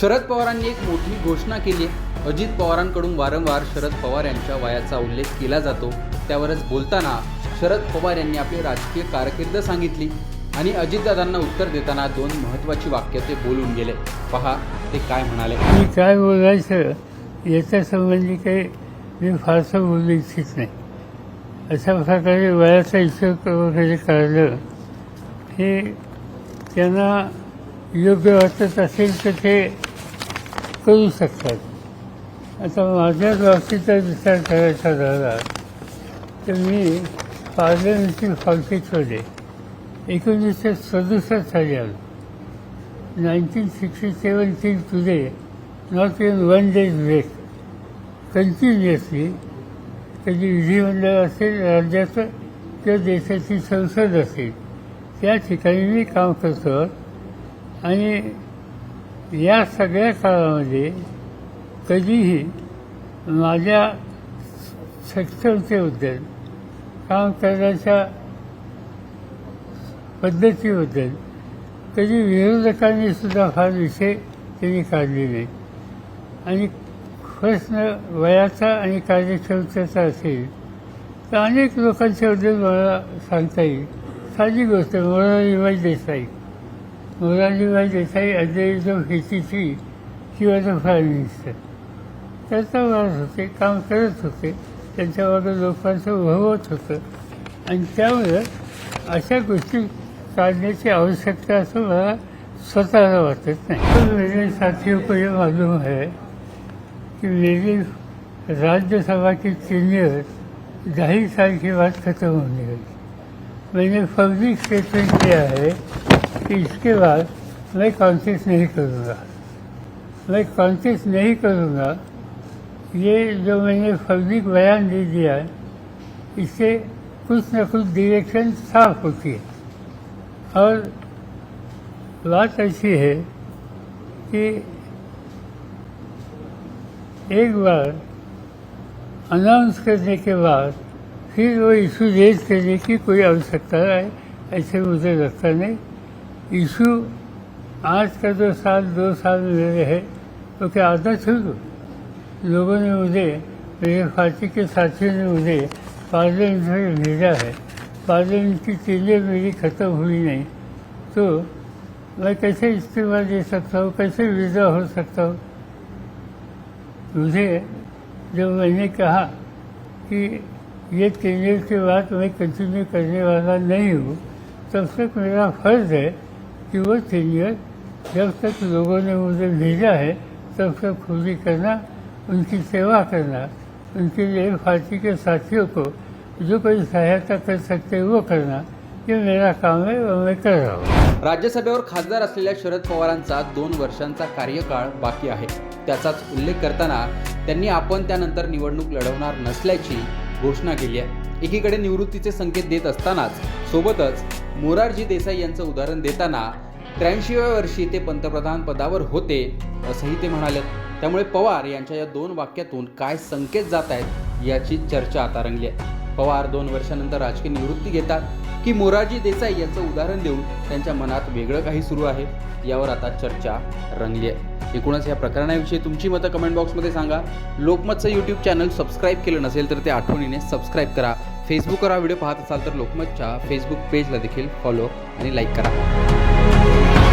शरद पवारांनी एक मोठी घोषणा केली आहे. अजित पवारांकडून वारंवार शरद पवार यांच्या वयाचा उल्लेख केला जातो. त्यावरच बोलताना शरद पवार यांनी आपली राजकीय कारकीर्द सांगितली आणि अजितदादांना उत्तर देताना दोन महत्त्वाची वाक्य ते बोलून गेले. पहा ते काय म्हणाले? मी काय बोलायचं? याच्या संबंधी काही मी फारसं बोलू इच्छित नाही. अशा प्रकारे वयाचा हिशोब वगैरे कळलं हे त्यांना योग्य वाटत असेल तर ते करू शकतात. आता माझ्या बाबतीचा विचार करायचा झाला तर मी पार्लमेंटरी हॉलफिटमध्ये एकोणीसशे सदुसष्ट साली आलो nineteen sixty seven till today not in one day's break, continuously कधी विधिमंडळ असेल राज्याचं किंवा देशाची संसद असेल त्या ठिकाणी मी काम करतो आणि या सगळ्या काळामध्ये कधीही माझ्या सक्षमतेबद्दल काम करण्याच्या पद्धतीबद्दल कधी विरोधकांनी सुद्धा फार विषय त्यांनी काढले नाही आणि प्रश्न वयाचा आणि कार्यक्षमतेचा असेल तर अनेक लोकांच्याबद्दल मला सांगता येईल. साधी गोष्ट आहे, मोरारीबाई देसाई. मोरारजीभाई देसाई अजय हिची किंवा द प्राईम मिनिस्टर त्याचा वाद होते काम करत होते त्यांच्यावर लोकांचं उभवत होतं आणि त्यामुळं अशा गोष्टी काढण्याची आवश्यकता असं मला स्वतःला वाटत नाही. तो मेरे साथियों को ये मालूम है कि मेरी राज्यसभा की टेन्योर ढाई साल के बाद खत्म होने म्हणजे मैंने पब्लिक स्टेटमेंट किया है कि इसके बाद मैं कॉन्टेस्ट नहीं करूँगा। मैं कॉन्टेस्ट नहीं करूँगा। ये जो मैंने पब्लिक बयान दे दिया है, इससे कुछ न कुछ डिरेक्शन साफ़ होती है। और बात ऐसी है कि एक बार अनाउंस करने के बाद फिर वो इशू रेज करने की कोई आवश्यकता है, ऐसे मुझे लगता नहीं। इशू आज का जो साल, दो साल मेरे है तो क्या आदत हुई लोगों ने मुझे मेरे पार्टी के साथियों ने मुझे पार्लियामेंट में भेजा है। पार्लियामेंट की चीज़ें मेरी ख़त्म हुई नहीं। तो मैं कैसे इस्तीफा दे सकता हूँ? कैसे विदा हो सकता हूँ? मुझे, जब मैंने कहा कि ये टेनियर के बाद मैं कंटिन्यू करने वाला नहीं हूँ, तब तक मेरा फ़र्ज़ है किंवा सीनियर टेनियर जब तक लोगों ने मुझे भेजा है तब तक पूरी करना उनकी सेवा करना उनके लिए फांसी के साथियों को जो कोई सहायता कर सकते वो करना ये मेरा काम है और मैं कर रहा हूँ। राज्यसभेवर खासदार असलेल्या शरद पवारांचा दोन वर्षांचा कार्यकाळ बाकी आहे. त्याचाच उल्लेख करताना त्यांनी आपण त्यानंतर निवडणूक लढवणार नसल्याची घोषणा केली आहे. एकीकडे निवृत्तीचे संकेत देत असतानाच सोबतच मोरारजी देसाई यांचं उदाहरण देताना त्र्याऐंशीव्या वर्षी ते पंतप्रधान पदावर होते असंही ते म्हणाले. त्यामुळे पवार यांच्या या दोन वाक्यातून काय संकेत जात आहेत याची चर्चा आता रंगली आहे. पवार दोन वर्षानंतर राजकीय निवृत्ती घेतात की मोरारजी देसाई यांचं उदाहरण देऊन त्यांच्या मनात वेगळं काही सुरू आहे यावर आता चर्चा रंगली आहे. एकूणच या प्रकरणाविषयी तुमची मतं कमेंट बॉक्समध्ये सांगा. लोकमतचं यूट्यूब चॅनल सबस्क्राईब केलं नसेल तर ते आठवणीने सबस्क्राईब करा. फेसबुकवर हा व्हिडिओ पाहत असाल तर लोकमतच्या फेसबुक पेजला देखील फॉलो आणि लाईक करा.